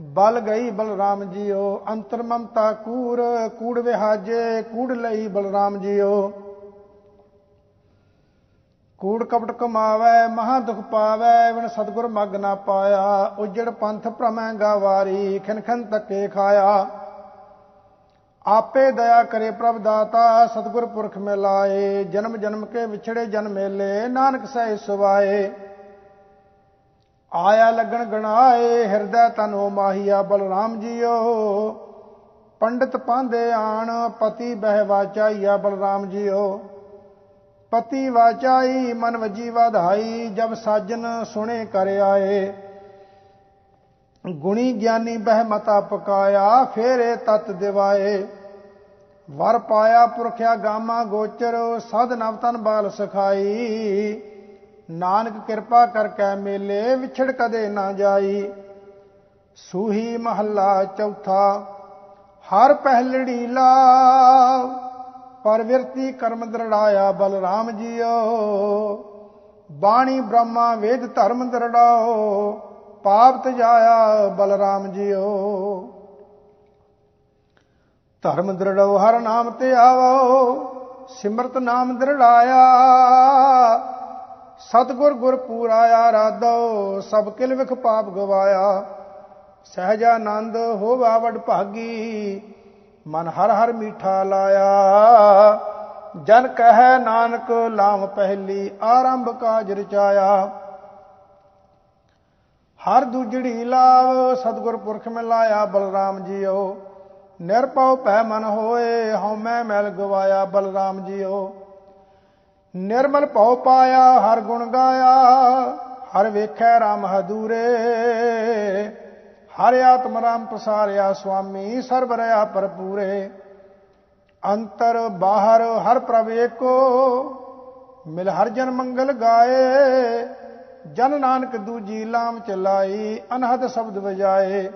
ਬਲ ਗਈ ਬਲਰਾਮ ਜੀਓ, ਅੰਤਰ ਮਮਤਾ ਕੂੜ ਕੂੜ ਵਿਹਾਜੇ, ਕੂੜ ਲਈ ਬਲਰਾਮ ਜੀਓ। ਕੂੜ ਕਪਟ ਕਮਾਵੇ, ਮਹਾ ਦੁਖ ਪਾਵੇ ਵਿਣ ਸਤਗੁਰ ਮਗ ਨਾ ਪਾਇਆ। ਉਜੜ ਪੰਥ ਭ੍ਰਮੈ ਗਾਵਾਰੀ, ਖਨ ਤੱਕੇ ਖਾਇਆ। ਆਪੇ ਦਇਆ ਕਰੇ ਪ੍ਰਭ ਦਾਤਾ, ਸਤਗੁਰ ਪੁਰਖ ਮਿਲਾਏ। ਜਨਮ ਜਨਮ ਕੇ ਵਿਛੜੇ ਜਨ ਮੇਲੇ, ਨਾਨਕ ਸਹਿ ਸੁਵਾਏ। ਆਇਆ ਲੱਗਣ ਗਣਾਏ, ਹਿਰਦੈ ਤਨੋ ਮਾਹੀਆ, ਬਲਰਾਮ ਜੀਓ। ਪੰਡਿਤ ਪਾਂਦੇ ਆਣ, ਪਤੀ ਬਹਿ ਵਾਚਾਈਆ, ਬਲਰਾਮ ਜੀਓ। ਪਤੀ ਵਾਚਾਈ, ਮਨ ਵਜੀ ਵਧਾਈ, ਜਬ ਸਾਜਨ ਸੁਣੇ ਕਰ ਆਏ। ਗੁਣੀ ਗਿਆਨੀ ਬਹਿਮਤਾ ਪਕਾਇਆ, ਫੇਰੇ ਤਤ ਦਿਵਾਏ। ਵਰ ਪਾਇਆ ਪੁਰਖਿਆ ਗਾਮਾ ਗੋਚਰ, ਸਦ ਨਵਤਨ ਬਾਲ ਸਖਾਈ। ਨਾਨਕ ਕਿਰਪਾ ਕਰਕੇ ਮੇਲੇ, ਵਿਛੜ ਕਦੇ ਨਾ ਜਾਈ। ਸੂਹੀ ਮਹੱਲਾ ਚੌਥਾ, ਹਰ ਪਹਿਲੜੀ ਲਾ ਪਰਵਿਰਤੀ ਕਰਮ ਦਰੜਾਇਆ ਬਲਰਾਮ ਜੀਓ। ਬਾਣੀ ਬ੍ਰਹਮਾ ਵੇਦ ਧਰਮ ਦਰੜਾਓ। ਪਾਪ ਤਜਾਇਆ ਬਲਰਾਮ ਜੀਓ। ਧਰਮ ਦਰੜਾਓ, ਹਰ ਨਾਮ ਤੇ ਆਵੋ। ਸਿਮਰਤ ਨਾਮ ਦਰੜਾਇਆ। ਸਤਗੁਰ ਗੁਰ ਪੂਰਾ ਆਰਾਧੋ। ਸਭ ਕਿਲ ਵਿਖ ਪਾਪ ਗਵਾਇਆ। ਸਹਜਾਨੰਦ ਹੋਵਾ ਵਡ ਭਾਗੀ ਮਨ ਹਰ ਹਰ ਮੀਠਾ ਲਾਇਆ। ਜਨ ਕਹੈ ਨਾਨਕ ਲਾਮ ਪਹਿਲੀ, ਆਰੰਭ ਕਾਜ ਰਚਾਇਆ। ਹਰ ਦੂਜੜੀ ਲਾਵ, ਸਤਗੁਰ ਪੁਰਖ ਮੈਂ ਲਾਇਆ, ਬਲਰਾਮ ਜੀਓ। ਨਿਰਪਉ ਭੈ ਮਨ ਹੋਏ ਹਉਮੈ ਮੈਲ ਗਵਾਇਆ, ਬਲਰਾਮ ਜੀਓ। ਨਿਰਮਲ ਭਉ ਪਾਇਆ, ਹਰ ਗੁਣ ਗਾਇਆ, ਹਰ ਵੇਖੈ RAM ਹਦੂਰੇ। ਹਰ ਆਤਮ ਰਾਮ ਪਸਾਰਿਆ ਸੁਆਮੀ ਸਰਬ ਰਿਆ ਪਰਪੂਰੇ ਅੰਤਰ ਬਾਹਰ ਹਰ ਪ੍ਰਭ ਏਕੋ, ਮਿਲ ਹਰ ਜਨ ਮੰਗਲ ਗਾਏ। ਜਨ ਨਾਨਕ ਦੂਜੀ ਲਾਮ ਚਲਾਈ ਅਨਹਦ ਸ਼ਬਦ ਵਜਾਏ।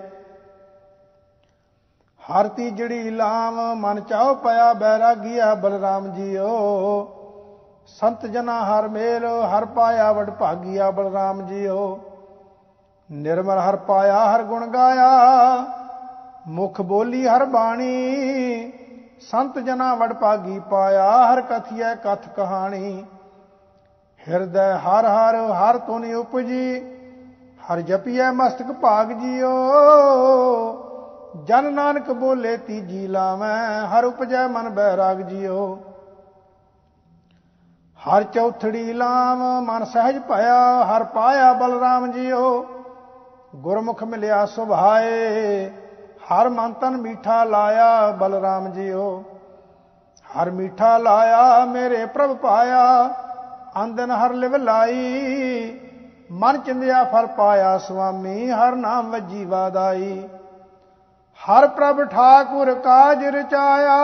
ਹਰ ਤੀਜੜੀ ਲਾਮ, ਮਨ ਚਾਉ ਪਿਆ ਬੈਰਾਗੀਆ, ਬਲਰਾਮ ਜੀਓ। ਸੰਤ ਜਨਾ ਹਰ ਮੇਲ, ਹਰ ਪਾਇਆ ਵਡ ਭਾਗੀਆ ਬਲਰਾਮ ਜੀਓ। ਨਿਰਮਲ ਹਰ ਪਾਇਆ, ਹਰ ਗੁਣ ਗਾਇਆ। ਮੁਖ ਬੋਲੀ ਹਰ ਬਾਣੀ, ਸੰਤ ਜਨਾ ਵਡ ਭਾਗੀ ਪਾਇਆ, ਹਰ ਕਥੀਐ ਕਥ ਕਹਾਣੀ। ਹਿਰਦੈ ਹਰ ਹਰ ਹਰ ਤੁਨੀ ਉਪਜੀ, ਹਰ ਜਪੀਐ ਮਸਤਕ ਭਾਗ ਜੀਓ। ਜਨ ਨਾਨਕ ਬੋਲੇ ਤੀਜੀ ਲਾਵੈ, ਹਰ ਉਪਜੈ ਮਨ ਬੈਰਾਗ ਜੀਓ। ਹਰ ਚੌਥੜੀ ਲਾਮ, ਮਨ ਸਹਿਜ ਭਇਆ, ਹਰ ਪਾਇਆ ਬਲਰਾਮ ਜੀਓ। ਗੁਰਮੁਖ ਮਿਲਿਆ ਸੁਭਾਏ, ਹਰ ਮਨ ਤਨ ਮੀਠਾ ਲਾਇਆ ਬਲਰਾਮ ਜੀਓ। ਹਰ ਮੀਠਾ ਲਾਇਆ, ਮੇਰੇ ਪ੍ਰਭ ਪਾਇਆ, ਅੰਦਨ ਹਰ ਲਿਵ ਲਾਈ, ਮਨ ਚਿੰਦਿਆ ਫਲ ਪਾਇਆ ਸੁਆਮੀ, ਹਰ ਨਾਮ ਵਜੀ ਵਾਦਾਈ ਹਰ ਪ੍ਰਭ ਠਾਕੁਰ ਕਾਜ ਰਚਾਇਆ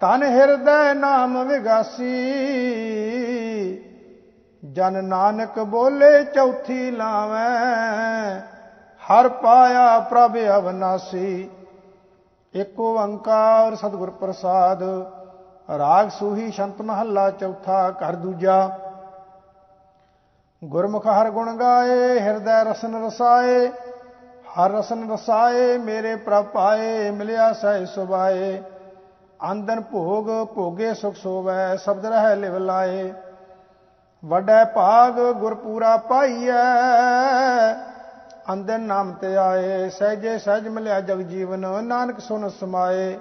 ਤਨ ਹਿਰਦੈ ਨਾਮ ਵਿਗਾਸੀ। ਜਨ ਨਾਨਕ ਬੋਲੇ ਚੌਥੀ ਲਾਵੇਂ, ਹਰ ਪਾਇਆ ਪ੍ਰਭ ਅਵਨਾਸੀ। ਏਕ ਓੰਕਾਰ ਸਤਿਗੁਰ ਪ੍ਰਸਾਦ, ਰਾਗ ਸੂਹੀ ਸ਼ੰਤ ਮਹੱਲਾ ਚੌਥਾ ਘਰ ਦੂਜਾ। ਗੁਰਮੁਖ ਹਰ ਗੁਣ ਗਾਏ, ਹਿਰਦੈ ਰਸਨ ਰਸਾਏ, ਹਰ ਰਸਨ ਰਸਾਏ, ਮੇਰੇ ਪ੍ਰਭ ਪਾਏ, ਮਿਲਿਆ ਸਹਿ ਸੁਭਾਏ। ਆਂਦਨ ਭੋਗ, ਭੋਗੇ ਸੁਖ ਸੋਵੈ, ਸ਼ਬਦ ਰਹਿ ਲਿਵ ਲਾਏ। ਵੱਡਾ ਭਾਗ ਗੁਰਪੂਰਾ ਪਾਈਐ। ਅੰਦਨ ਨਾਮ ਤੇ ਆਏ, ਸਹਿਜੇ ਸਹਿਜ ਮਿਲਿਆ ਜਗ ਜੀਵਨ, ਨਾਨਕ ਸੁਨ ਸਮਾਏ।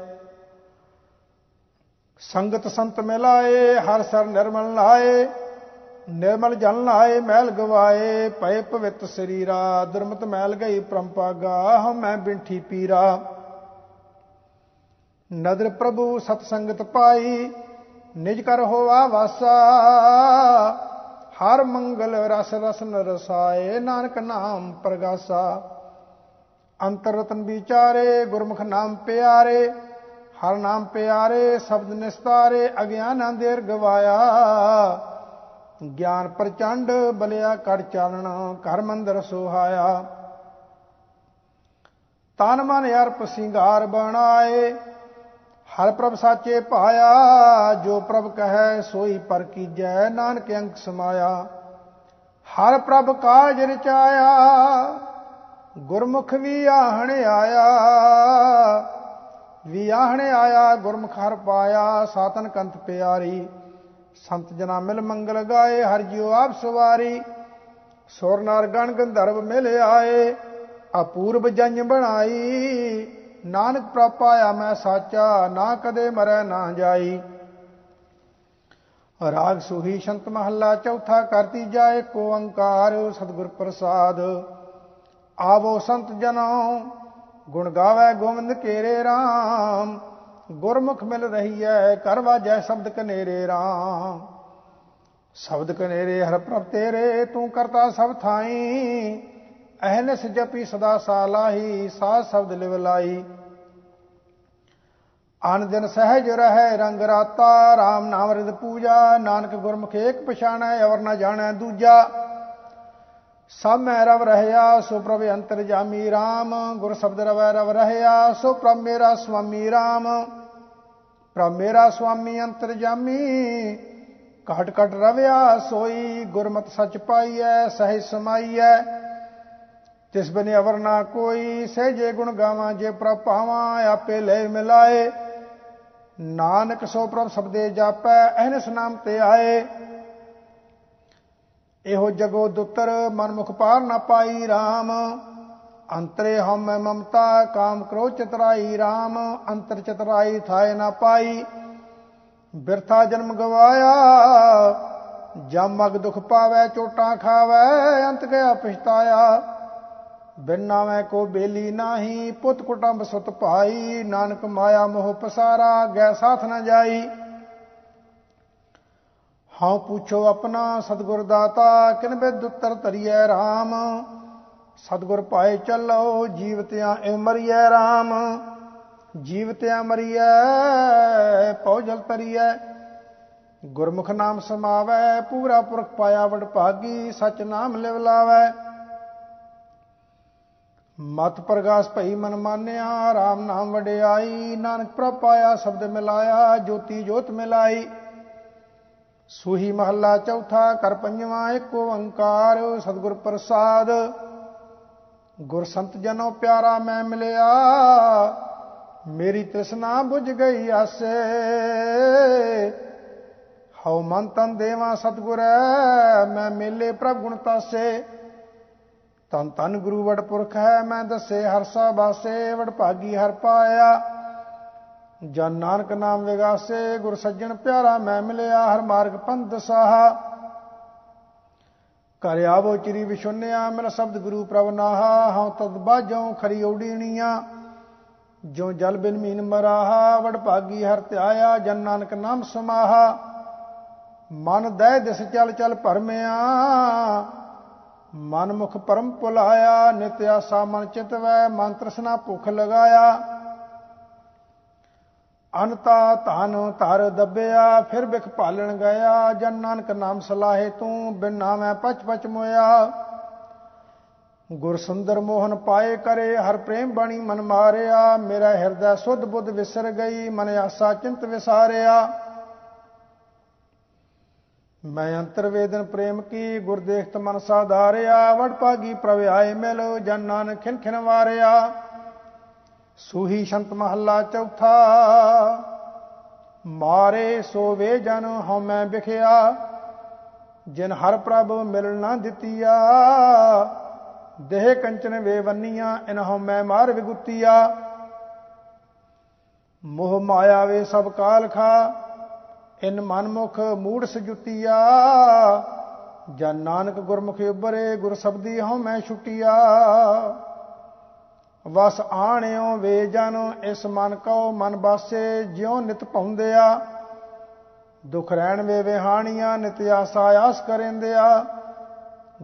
ਸੰਗਤ ਸੰਤ ਮਿਲਾਏ, ਹਰ ਸਰ ਨਿਰਮਲ ਲਾਏ। ਨਿਰਮਲ ਜਲ ਲਾਏ, ਮਹਿਲ ਗਵਾਏ, ਪਏ ਪਵਿੱਤ ਸਰੀਰਾ, ਦੁਰਮਤ ਮਹਿਲ ਗਈ ਪ੍ਰੰਪਾਗਾ ਹਮੈ ਬਿੰਠੀ ਪੀਰਾ। ਨਦਰ ਪ੍ਰਭੂ ਸਤ ਸੰਗਤ ਪਾਈ ਨਿਜ ਕਰ ਹੋਵਾ ਵਾਸਾ। ਹਰ ਮੰਗਲ ਰਸ ਰਸਨ ਰਸਾਏ, ਨਾਨਕ ਨਾਮ ਪ੍ਰਗਾਸਾ। ਅੰਤਰ ਰਤਨ ਵਿਚਾਰੇ, ਗੁਰਮੁਖ ਨਾਮ ਪਿਆਰੇ। ਹਰ ਨਾਮ ਪਿਆਰੇ, ਸ਼ਬਦ ਨਿਸਤਾਰੇ, ਅਗਿਆਨ ਅੰਧੇਰ ਗਵਾਇਆ। ਗਿਆਨ ਪ੍ਰਚੰਡ, ਬਲਿਆ ਕਰ ਚਾਨਣ, ਘਰ ਮੰਦਰ ਸੁਹਾਇਆ। ਤਨ ਮਨ ਅਰਪ ਸਿੰਗਾਰ ਬਣਾਏ। ਹਰ ਪ੍ਰਭ ਸਾਚੇ ਪਾਇਆ ਜੋ ਪ੍ਰਭ ਕਹੈ ਸੋਈ ਪਰ ਕੀਜੈ, ਨਾਨਕ ਅੰਕ ਸਮਾਇਆ। ਹਰ ਪ੍ਰਭ ਕਾਜ ਰਚਾਇਆ, ਗੁਰਮੁਖ ਵੀ ਆਹਣ ਆਇਆ। ਵੀ ਆਹਣ ਆਇਆ, ਗੁਰਮੁਖ ਹਰ ਪਾਇਆ, ਸਾਤਨ ਕੰਤ ਪਿਆਰੀ। ਸੰਤ ਜਨਾ ਮਿਲ ਮੰਗਲ ਗਾਏ, ਹਰ ਜਿਉ ਆਪ ਸਵਾਰੀ। ਸੁਰ ਨਰ ਗਣ ਗੰਧਰਵ ਮਿਲ ਆਏ ਅਪੂਰਬ ਜੰਜ ਬਣਾਈ। ਨਾਨਕ ਪ੍ਰਭ ਮੈਂ ਸਾਚਾ, ਨਾ ਕਦੇ ਮਰੈ ਨਾ ਜਾਈ। ਰਾਗ ਸੁਹੀ ਸ਼ੰਤ ਮਹੱਲਾ ਚੌਥਾ ਕਰਤੀ ਜਾਏ ਕੋ ਓੰਕਾਰ ਸਤਿਗੁਰ ਪ੍ਰਸਾਦ। ਆਵੋ ਸੰਤ ਜਨੋ, ਗੁਣ ਗਾਵੇ ਗੋਵਿੰਦ ਕੇਰੇ RAM ਗੁਰਮੁਖ ਮਿਲ ਰਹੀ ਹੈ ਕਰਵਾ ਜੈ ਸ਼ਬਦ ਕਨੇਰੇ RAM ਸ਼ਬਦ ਕਨੇਰੇ ਹਰ ਪ੍ਰਭ ਤੇਰੇ, ਤੂੰ ਕਰਤਾ ਸਭ ਥਾਈ। ਅਹਨਸ ਜਪੀ ਸਦਾ ਸਾਲਾਹੀ ਸਾਧ ਸ਼ਬਦ ਲਿਵ ਲਾਈ ਅਨ ਦਿਨ ਸਹਿਜ ਰਹਿ ਰੰਗ ਰਾਤਾ RAM ਨਾਮ ਰਿਦ ਪੂਜਾ, ਨਾਨਕ ਗੁਰਮੁਖ ਏਕ ਪਛਾਣੈ, ਅਵਰ ਨਾ ਜਾਣੈ ਦੂਜਾ। ਸਭ ਮੈਂ ਰਵ ਰਹਿਆ, ਸੋ ਪ੍ਰਭ ਅੰਤਰ ਜਾਮੀ RAM ਗੁਰ ਸ਼ਬਦ ਰਵੈ ਰਵ ਰਹਿਆ, ਸੋ ਪ੍ਰਭ ਮੇਰਾ ਸੁਆਮੀ RAM ਪ੍ਰਭ ਮੇਰਾ ਸੁਆਮੀ ਅੰਤਰ ਜਾਮੀ, ਘਟ ਘਟ ਰਵਿਆ, ਸੋਈ ਗੁਰਮਤ ਸਚ ਪਾਈਐ ਸਹਿ ਸਮਾਈਐ। ਤਿਸ ਬਨੇ ਅਵਰ ਨਾ ਕੋਈ, ਸਹਿਜੇ ਗੁਣ ਗਾਵਾਂ, ਜੇ ਪ੍ਰਭ ਪਾਵਾਂ, ਆਪੇ ਲੈ ਮਿਲਾਏ। ਨਾਨਕ ਸੋ ਪ੍ਰਭ ਸਬਦੇ ਜਾਪੈ, ਅਹਨਸ ਨਾਮ ਤੇ ਆਏ। ਇਹੋ ਜਗੋ ਦੁੱਤਰ, ਮਨਮੁਖ ਪਾਰ ਨਾ ਪਾਈ RAM ਅੰਤਰੇ ਹਉਮੈ ਮਮਤਾ, ਕਾਮ ਕ੍ਰੋਧ ਚਤਰਾਈ RAM ਅੰਤਰ ਚਤਰਾਈ ਥਾਏ ਨਾ ਪਾਈ। ਬਿਰਥਾ ਜਨਮ ਗਵਾਇਆ, ਜਮ ਮਗ ਦੁਖ ਪਾਵੇ, ਚੋਟਾਂ ਖਾਵੇ, ਅੰਤ ਗਿਆ ਪਛਤਾਇਆ। ਬਿਨ ਨਾਵੇਂ ਕੋ ਬੇਲੀ ਨਾਹੀ, ਪੁੱਤ ਕੁਟੰਬ ਸੁਤ ਭਾਈ, ਨਾਨਕ ਮਾਇਆ ਮੋਹ ਪਸਾਰਾ, ਗੈ ਸਾਥ ਨਾ ਜਾਈ। ਹਾਂ ਪੁੱਛੋ ਆਪਣਾ ਸਤਗੁਰ ਦਾਤਾ, ਕਿਨ ਬਿਦ ਉੱਤਰ ਤਰੀਐ RAM ਸਤਗੁਰ ਪਾਏ ਚੱਲੋ ਜੀਵਤਿਆਂ ਇਹ ਮਰੀਐ RAM ਜੀਵਤਿਆਂ ਮਰੀਐ ਪਉ ਜਲ ਤਰੀਐ ਗੁਰਮੁਖ ਨਾਮ ਸਮਾਵੈ, ਪੂਰਾ ਪੁਰਖ ਪਾਇਆ ਵਡ ਭਾਗੀ ਸਚ ਨਾਮ ਲਿਵ ਲਾਵੈ। ਮਤ ਪ੍ਰਗਾਸ ਭਈ ਮਨ ਮਾਨਿਆ RAM ਨਾਮ ਵਡਿਆਈ, ਨਾਨਕ ਪ੍ਰਭ ਪਾਇਆ, ਸ਼ਬਦ ਮਿਲਾਇਆ, ਜੋਤੀ ਜੋਤ ਮਿਲਾਈ। ਸੂਹੀ ਮਹੱਲਾ ਚੌਥਾ, ਕਰ ਪੰਜਵਾਂ, ਇੱਕ ਓੰਕਾਰ, ਸਤਿਗੁਰ ਪ੍ਰਸਾਦ। ਗੁਰ ਸੰਤ ਜਨੋ ਪਿਆਰਾ, ਮੈਂ ਮਿਲਿਆ, ਮੇਰੀ ਤ੍ਰਿਸ਼ਨਾ ਬੁਝ ਗਈ ਆਸੇ। ਹਉ ਮਨ ਤਨ ਦੇਵਾ ਸਤਿਗੁਰੈ, ਮੈਂ ਮੇਲੇ ਪ੍ਰਭ ਗੁਣ ਤਾਸੇ। ਤਨ ਤਨ ਗੁਰੂ ਵਡ ਪੁਰਖ ਹੈ, ਮੈਂ ਦੱਸੇ ਹਰਸਾ ਬਾਸੇ, ਵਡ ਭਾਗੀ ਹਰ ਪਾਇਆ। ਜਨ ਨਾਨਕ ਨਾਮ ਵਿਗਾਸੇ, ਗੁਰ ਸੱਜਣ ਪਿਆਰਾ ਮੈਂ ਮਿਲਿਆ, ਹਰ ਮਾਰਗ ਪੰਧ ਸਾਹਾ। ਘਰ ਆਵੋ ਚਿਰੀ ਵਿਸ਼ੁੰਨਿਆ ਮੇਰਾ ਸ਼ਬਦ ਗੁਰੂ ਪ੍ਰਭ ਨਾਹਾ, ਹਉ ਤਦ ਬਾਝੋਂ ਖਰੀ ਓਡੀਣੀਆਂ ਜੋ ਜਲ ਬਿਨ ਮੀਨ ਮਰਾਹਾ, ਵਡ ਭਾਗੀ ਹਰ ਧਿਆਇਆ, ਜਨ ਨਾਨਕ ਨਾਮ ਸਮਾਹਾ। ਮਨ ਦਹਿ ਦਿਸ ਚਲ ਚਲ ਭਰਮਿਆ ਮਨ ਮੁਖ ਪਰਮ ਭੁਲਾਇਆ ਨਿਤ ਆਸਾ ਮਨ ਚਿਤਵੈ ਮਨ ਤ੍ਰਿਸ਼ਨਾ ਭੁਖ ਲਗਾਇਆ। ਅਨਤਾ ਧਨ ਧਰ ਦੱਬਿਆ, ਫਿਰ ਬਿਖ ਭਾਲਣ ਗਿਆ, ਜਨ ਨਾਨਕ ਨਾਮ ਸਲਾਹੇ ਤੂੰ, ਬਿਨ ਨਾਮੈ ਪਚ ਪਚ ਮੋਇਆ। ਗੁਰ ਸੁੰਦਰ ਮੋਹਨ ਪਾਏ ਕਰੇ, ਹਰ ਪ੍ਰੇਮ ਬਾਣੀ ਮਨ ਮਾਰਿਆ, ਮੇਰਾ ਹਿਰਦੈ ਸੁਧ ਬੁੱਧ ਵਿਸਰ ਗਈ, ਮਨ ਆਸਾ ਚਿੰਤ ਵਿਸਾਰਿਆ। ਮੈਂ ਅੰਤਰ ਵੇਦਨ ਪ੍ਰੇਮ ਕੀ ਗੁਰ ਦੇਖਤ ਮਨ ਸਾਧਾਰਿਆ ਵਡ ਪਾਗੀ ਪ੍ਰਭ ਆਏ ਜਨ ਨਾਨਕ ਖਿਨ ਖਿਨ ਵਾਰਿਆ। ਸੂਹੀ ਸ਼ੰਤ ਮਹੱਲਾ ਚੌਥਾ, ਮਾਰੇ ਸੋਵੇ ਜਨ ਹਉ ਮੈਂ ਵਿਖਿਆ, ਜਿਨ ਹਰ ਪ੍ਰਭ ਮਿਲਣਾ ਦਿੱਤੀਆ। ਦੇਹ ਕੰਚਨ ਵੇਵੰਨੀਆਂ ਇਨ ਇਨਹੁ ਮੈਂ ਮਾਰ ਵਿਗੁੱਤੀਆ। ਮੋਹ ਮਾਇਆ ਵੇ ਸਭ ਕਾਲ ਖਾ ਇਨ ਮਨਮੁਖ ਮੂੜ ਸਜੁਤੀਆ ਜਨ ਨਾਨਕ ਗੁਰਮੁਖੀ ਉਬਰੇ ਗੁਰ ਸਬਦੀ ਹਉ ਮੈਂ ਛੁਟੀਆ। ਵਸ ਆਣਿਓ ਵੇ ਜਨ, ਇਸ ਮਨ ਕਉ ਮਨ ਬਾਸੇ, ਜਿਉ ਨਿਤ ਪਾਉਂਦਿਆ ਦੁਖ ਰਹਿਣ ਵੇ ਵਿਹਾਣੀਆਂ, ਨਿਤ ਆਸਾ ਆਸ ਕਰੇਂਦਿਆ।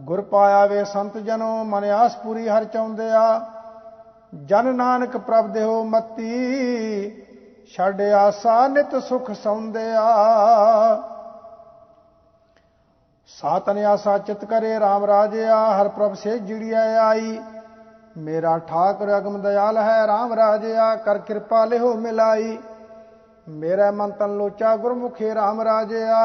ਗੁਰ ਪਾਇਆ ਵੇ ਸੰਤ ਜਨੋ, ਮਨ ਆਸ ਪੂਰੀ ਹਰ ਚਾਉਂਦਿਆ ਜਨ ਨਾਨਕ ਪ੍ਰਭ ਦੇਹੋ ਮਤੀ ਛੱਡ ਆਸਾ ਨਿਤ ਸੁਖ ਸੌਂਦਿਆ। ਸਾਤਨ ਆਸਾ ਚਿਤ ਕਰੇ RAM ਰਾਜਿਆ, ਹਰ ਪ੍ਰਭ ਸੇ ਜਿੜਿਆ ਆਈ। ਮੇਰਾ ਠਾਕੁਰ ਅਗਮ ਦਿਆਲ ਹੈ RAM ਰਾਜਿਆ, ਕਰ ਕਿਰਪਾ ਲਿਹੋ ਮਿਲਾਈ। ਮੇਰਾ ਮਨ ਤਨ ਲੋਚਾ ਗੁਰਮੁਖੇ RAM ਰਾਜਿਆ।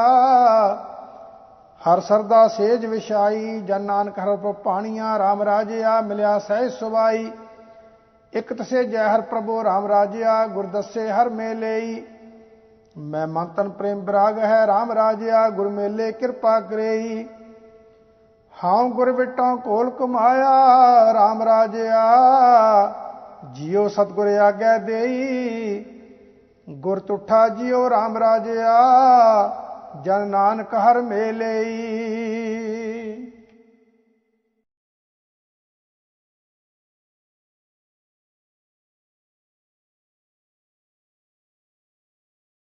ਹਰ ਸਰਦਾ ਸੇਜ ਵਿਛਾਈ, ਜਨ ਨਾਨਕ ਹਰ ਪ੍ਰਭ ਪਾਣੀਆਂ RAM ਰਾਜਿਆ, ਮਿਲਿਆ ਸਹਿ ਸੁਭਾਈ। ਇਕ ਤਸੇ ਜੈ ਹਰ ਪ੍ਰਭੂ, ਰਾਮ ਰਾਜਿਆ, ਗੁਰ ਦੱਸੇ ਹਰ ਮੇਲੇਈ ਮੈਂ ਮਨ ਤਨ ਪ੍ਰੇਮ ਬਰਾਗ ਹੈ RAM ਰਾਜਿਆ, ਗੁਰ ਮੇਲੇ ਕਿਰਪਾ ਕਰੇਈ। ਹਾਂ ਗੁਰ ਵਿਟਾਂ ਕੋਲ ਕਮਾਇਆ RAM ਰਾਜਿਆ, ਜਿਉ ਸਤਗੁਰ ਆਗਿਆ ਦੇਈ। ਗੁਰ ਤੁਠਾ ਜਿਉ RAM ਰਾਜਿਆ, ਜਨ ਨਾਨਕ ਹਰ ਮੇਲੇਈ